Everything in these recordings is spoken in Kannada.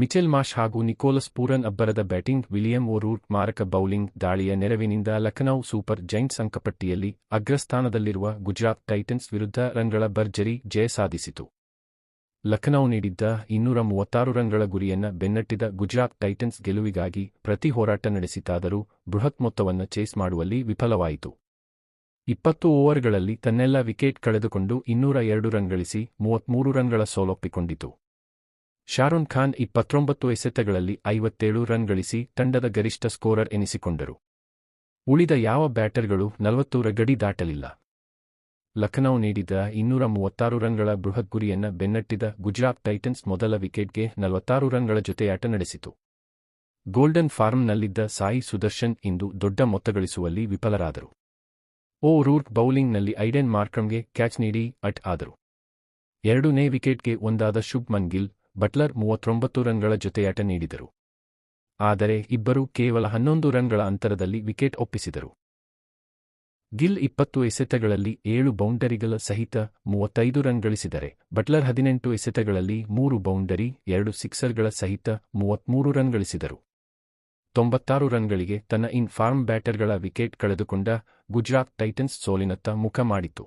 ಮಿಚೆಲ್ ಮಾಶ್ ಹಾಗೂ ನಿಕೋಲಸ್ ಪೂರನ್ ಅಬ್ಬರದ ಬ್ಯಾಟಿಂಗ್, ವಿಲಿಯಂ ಓರೂಟ್ ಮಾರಕ ಬೌಲಿಂಗ್ ದಾಳಿಯ ನೆರವಿನಿಂದ ಲಖನೌ ಸೂಪರ್ ಜೈಂಟ್ಸ್ ಅಂಕಪಟ್ಟಿಯಲ್ಲಿ ಅಗ್ರಸ್ಥಾನದಲ್ಲಿರುವ ಗುಜರಾತ್ ಟೈಟನ್ಸ್ ವಿರುದ್ಧ ರನ್ಗಳ ಭರ್ಜರಿ ಜಯ ಸಾಧಿಸಿತು. ಲಖನೌ ನೀಡಿದ್ದ ಇನ್ನೂರ ಮೂವತ್ತಾರು ರನ್ಗಳ ಗುರಿಯನ್ನ ಬೆನ್ನಟ್ಟಿದ ಗುಜರಾತ್ ಟೈಟನ್ಸ್ ಗೆಲುವಿಗಾಗಿ ಪ್ರತಿ ಹೋರಾಟ ನಡೆಸಿತಾದರೂ ಬೃಹತ್ ಮೊತ್ತವನ್ನು ಚೇಸ್ ಮಾಡುವಲ್ಲಿ ವಿಫಲವಾಯಿತು. ಇಪ್ಪತ್ತು ಓವರ್ಗಳಲ್ಲಿ ತನ್ನೆಲ್ಲ ವಿಕೆಟ್ ಕಳೆದುಕೊಂಡು ಇನ್ನೂರ ಎರಡು ರನ್ ಗಳಿಸಿ ಮೂವತ್ಮೂರು ರನ್ಗಳ ಸೋಲೊಪ್ಪಿಕೊಂಡಿತು. ಶಾರುನ್ ಖಾನ್ ಇಪ್ಪತ್ತೊಂಬತ್ತು ಎಸೆತಗಳಲ್ಲಿ ಐವತ್ತೇಳು ರನ್ ಗಳಿಸಿ ತಂಡದ ಗರಿಷ್ಠ ಸ್ಕೋರರ್ ಎನಿಸಿಕೊಂಡರು. ಉಳಿದ ಯಾವ ಬ್ಯಾಟರ್ಗಳು ನಲವತ್ತೂರ ಗಡಿ ದಾಟಲಿಲ್ಲ. ಲಖನೌ ನೀಡಿದ ಇನ್ನೂರ ಮೂವತ್ತಾರು ರನ್ಗಳ ಬೃಹತ್ ಗುರಿಯನ್ನ ಬೆನ್ನಟ್ಟಿದ ಗುಜರಾತ್ ಟೈಟನ್ಸ್ ಮೊದಲ ವಿಕೆಟ್ಗೆ ನಲವತ್ತಾರು ರನ್ಗಳ ಜೊತೆಯಾಟ ನಡೆಸಿತು. ಗೋಲ್ಡನ್ ಫಾರ್ಮ್ನಲ್ಲಿದ್ದ ಸಾಯಿ ಸುದರ್ಶನ್ ಇಂದು ದೊಡ್ಡ ಮೊತ್ತ ಗಳಿಸುವಲ್ಲಿ ವಿಫಲರಾದರು. ಓ ರೂರ್ಕ್ ಬೌಲಿಂಗ್ನಲ್ಲಿ ಐಡೆನ್ ಮಾರ್ಕ್ರಮ್ಗೆ ಕ್ಯಾಚ್ ನೀಡಿ ಅಟ್ ಆದರು. ಎರಡನೇ ವಿಕೆಟ್ಗೆ ಒಂದಾದ ಶುಭ್ಮನ್ ಗಿಲ್ ಬಟ್ಲರ್ ಮೂವತ್ತೊಂಬತ್ತು ರನ್ಗಳ ಜೊತೆಯಾಟ ನೀಡಿದರು. ಆದರೆ ಇಬ್ಬರೂ ಕೇವಲ ಹನ್ನೊಂದು ರನ್ಗಳ ಅಂತರದಲ್ಲಿ ವಿಕೆಟ್ ಒಪ್ಪಿಸಿದರು. ಗಿಲ್ ಇಪ್ಪತ್ತು ಎಸೆತಗಳಲ್ಲಿ ಏಳು ಬೌಂಡರಿಗಳ ಸಹಿತ ಮೂವತ್ತೈದು ರನ್ ಗಳಿಸಿದರೆ, ಬಟ್ಲರ್ ಹದಿನೆಂಟು ಎಸೆತಗಳಲ್ಲಿ ಮೂರು ಬೌಂಡರಿ, ಎರಡು ಸಿಕ್ಸರ್ಗಳ ಸಹಿತ ಮೂವತ್ಮೂರು ರನ್ ಗಳಿಸಿದರು. ತೊಂಬತ್ತಾರು ರನ್ಗಳಿಗೆ ತನ್ನ ಇನ್ ಫಾರ್ಮ್ ಬ್ಯಾಟರ್ಗಳ ವಿಕೆಟ್ ಕಳೆದುಕೊಂಡ ಗುಜರಾತ್ ಟೈಟನ್ಸ್ ಸೋಲಿನತ್ತ ಮುಖ ಮಾಡಿತು.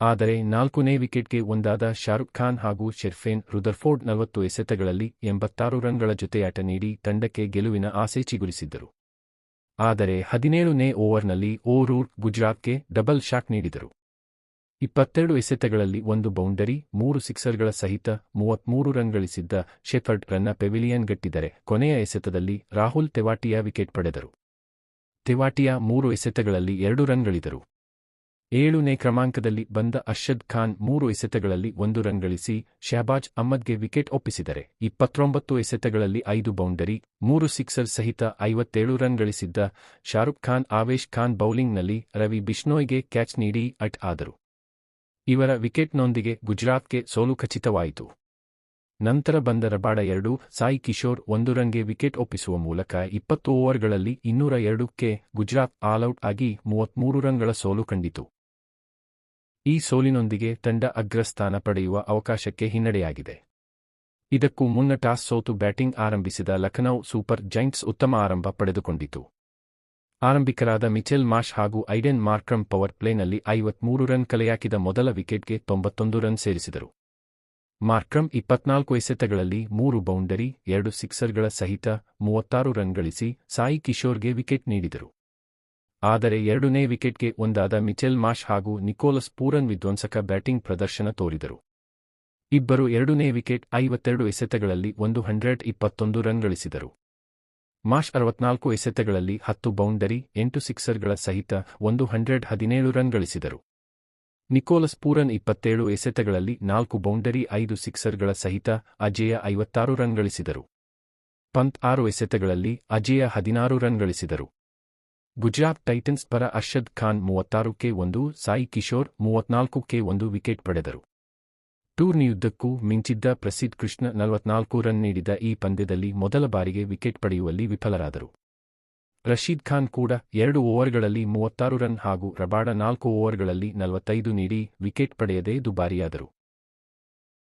ಆದರೆ ನಾಲ್ಕನೇ ವಿಕೆಟ್ಗೆ ಒಂದಾದ ಶಾರುಖ್ ಖಾನ್ ಹಾಗೂ ಶೆರ್ಫೇನ್ ರುದರ್ಫೋರ್ಡ್ ನಲವತ್ತು ಎಸೆತಗಳಲ್ಲಿ ಎಂಬತ್ತಾರು ರನ್ಗಳ ಜೊತೆಯಾಟ ನೀಡಿ ತಂಡಕ್ಕೆ ಗೆಲುವಿನ ಆಸೆ ಚಿಗುರಿಸಿದ್ದರು. ಆದರೆ ಹದಿನೇಳನೇ ಓವರ್ನಲ್ಲಿ ಓರೂರ್ ಗುಜರಾತ್ ಗುಜರಾತ್ಗೆ ಡಬಲ್ ಶಾಟ್ ನೀಡಿದರು. ಇಪ್ಪತ್ತೆರಡು ಎಸೆತಗಳಲ್ಲಿ ಒಂದು ಬೌಂಡರಿ, ಮೂರು ಸಿಕ್ಸರ್ಗಳ ಸಹಿತ ಮೂವತ್ಮೂರು ರನ್ ಗಳಿಸಿದ್ದ ಶೆಫರ್ಡ್ ರನ್ನ ಪೆವಿಲಿಯನ್ ಗಟ್ಟಿದರೆ ಕೊನೆಯ ಎಸೆತದಲ್ಲಿ ರಾಹುಲ್ ತೆವಾಟಿಯಾ ವಿಕೆಟ್ ಪಡೆದರು. ತೆವಾಟಿಯಾ ಮೂರು ಎಸೆತಗಳಲ್ಲಿ ಎರಡು ರನ್ ಗಳಿದರು ಏಳನೇ ಕ್ರಮಾಂಕದಲ್ಲಿ ಬಂದ ಅರ್ಷದ್ ಖಾನ್ ಮೂರು ಎಸೆತಗಳಲ್ಲಿ ಒಂದು ರನ್ ಗಳಿಸಿ ಶಹಬಾಜ್ ಅಹ್ಮದ್ಗೆ ವಿಕೆಟ್ ಒಪ್ಪಿಸಿದರೆ ಇಪ್ಪತ್ತೊಂಬತ್ತು ಎಸೆತಗಳಲ್ಲಿ ಐದು ಬೌಂಡರಿ, ಮೂರು ಸಿಕ್ಸರ್ ಸಹಿತ ಐವತ್ತೇಳು ರನ್ ಗಳಿಸಿದ್ದ ಶಾರುಖ್ ಖಾನ್ ಆವೇಶ್ ಖಾನ್ ಬೌಲಿಂಗ್ನಲ್ಲಿ ರವಿ ಬಿಷ್ಣೋಯ್ಗೆ ಕ್ಯಾಚ್ ನೀಡಿ ಅಟ್ ಆದರು. ಇವರ ವಿಕೆಟ್ನೊಂದಿಗೆ ಗುಜರಾತ್ಗೆ ಸೋಲು ಖಚಿತವಾಯಿತು. ನಂತರ ಬಂದ ರಬಾಡ ಎರಡು, ಸಾಯಿ ಕಿಶೋರ್ ಒಂದು ರನ್ಗೆ ವಿಕೆಟ್ ಒಪ್ಪಿಸುವ ಮೂಲಕ ಇಪ್ಪತ್ತು ಓವರ್ಗಳಲ್ಲಿ ಇನ್ನೂರ ಎರಡಕ್ಕೆ ಗುಜರಾತ್ ಆಲ್ಔಟ್ ಆಗಿ ಮೂವತ್ಮೂರು ರನ್ಗಳ ಸೋಲು ಕಂಡಿತು. ಈ ಸೋಲಿನೊಂದಿಗೆ ತಂಡ ಅಗ್ರಸ್ಥಾನ ಪಡೆಯುವ ಅವಕಾಶಕ್ಕೆ ಹಿನ್ನಡೆಯಾಗಿದೆ. ಇದಕ್ಕೂ ಮುನ್ನ ಟಾಸ್ ಸೋತು ಬ್ಯಾಟಿಂಗ್ ಆರಂಭಿಸಿದ ಲಖನೌ ಸೂಪರ್ ಜೈಂಟ್ಸ್ ಉತ್ತಮ ಆರಂಭ ಪಡೆದುಕೊಂಡಿತು. ಆರಂಭಿಕರಾದ ಮಿಚೆಲ್ ಮಾಶ್ ಹಾಗೂ ಐಡೆನ್ ಮಾರ್ಕ್ರಮ್ ಪವರ್ ಪ್ಲೇನಲ್ಲಿ ಐವತ್ಮೂರು ರನ್ ಕಲೆಯಾಕಿದ ಮೊದಲ ವಿಕೆಟ್ಗೆ ತೊಂಬತ್ತೊಂದು ರನ್ ಸೇರಿಸಿದರು. ಮಾರ್ಕ್ರಮ್ ಇಪ್ಪತ್ನಾಲ್ಕು ಎಸೆತಗಳಲ್ಲಿ ಮೂರು ಬೌಂಡರಿ, ಎರಡು ಸಿಕ್ಸರ್ಗಳ ಸಹಿತ ಮೂವತ್ತಾರು ರನ್ ಗಳಿಸಿ ಸಾಯಿ ಕಿಶೋರ್ಗೆ ವಿಕೆಟ್ ನೀಡಿದರು. ಆದರೆ ಎರಡನೇ ವಿಕೆಟ್ಗೆ ಒಂದಾದ ಮಿಚೆಲ್ ಮಾಷ್ ಹಾಗೂ ನಿಕೋಲಸ್ ಪೂರನ್ ವಿಧ್ವಂಸಕ ಬ್ಯಾಟಿಂಗ್ ಪ್ರದರ್ಶನ ತೋರಿದರು. ಇಬ್ಬರು ಎರಡನೇ ವಿಕೆಟ್ ಐವತ್ತೆರಡು ಎಸೆತಗಳಲ್ಲಿ ಒಂದು ಹಂಡ್ರೆಡ್ ಇಪ್ಪತ್ತೊಂದು ರನ್ ಗಳಿಸಿದರು. ಮಾಷ್ ಅರವತ್ನಾಲ್ಕು ಎಸೆತಗಳಲ್ಲಿ ಹತ್ತು ಬೌಂಡರಿ, ಎಂಟು ಸಿಕ್ಸರ್ಗಳ ಸಹಿತ ಒಂದು ಹಂಡ್ರೆಡ್ ಹದಿನೇಳು ರನ್ ಗಳಿಸಿದರು. ನಿಕೋಲಸ್ ಪೂರನ್ ಇಪ್ಪತ್ತೇಳು ಎಸೆತಗಳಲ್ಲಿ ನಾಲ್ಕು ಬೌಂಡರಿ, ಐದು ಸಿಕ್ಸರ್ಗಳ ಸಹಿತ ಅಜೇಯ ಐವತ್ತಾರು ರನ್ ಗಳಿಸಿದರು. ಪಂತ್ ಆರು ಎಸೆತಗಳಲ್ಲಿ ಅಜೇಯ ಹದಿನಾರು ರನ್ ಗಳಿಸಿದರು. ಗುಜರಾತ್ ಟೈಟನ್ಸ್ ಪರ ಅರ್ಷದ್ ಖಾನ್ ಮೂವತ್ತಾರಕ್ಕೆ ಒಂದು, ಸಾಯಿ ಕಿಶೋರ್ ಮೂವತ್ನಾಲ್ಕಕ್ಕೆ ಒಂದು ವಿಕೆಟ್ ಪಡೆದರು. ಟೂರ್ನಿಯುದ್ದಕ್ಕೂ ಮಿಂಚಿದ್ದ ಪ್ರಸಿದ್ಧ ಕೃಷ್ಣ ನಲವತ್ನಾಲ್ಕು ರನ್ ನೀಡಿದ ಈ ಪಂದ್ಯದಲ್ಲಿ ಮೊದಲ ಬಾರಿಗೆ ವಿಕೆಟ್ ಪಡೆಯುವಲ್ಲಿ ವಿಫಲರಾದರು. ರಶೀದ್ ಖಾನ್ ಕೂಡ ಎರಡು ಓವರ್ಗಳಲ್ಲಿ ಮೂವತ್ತಾರು ರನ್ ಹಾಗೂ ರಬಾಡ ನಾಲ್ಕು ಓವರ್ಗಳಲ್ಲಿ ನಲವತ್ತೈದು ನೀಡಿ ವಿಕೆಟ್ ಪಡೆಯದೇ ದುಬಾರಿಯಾದರು.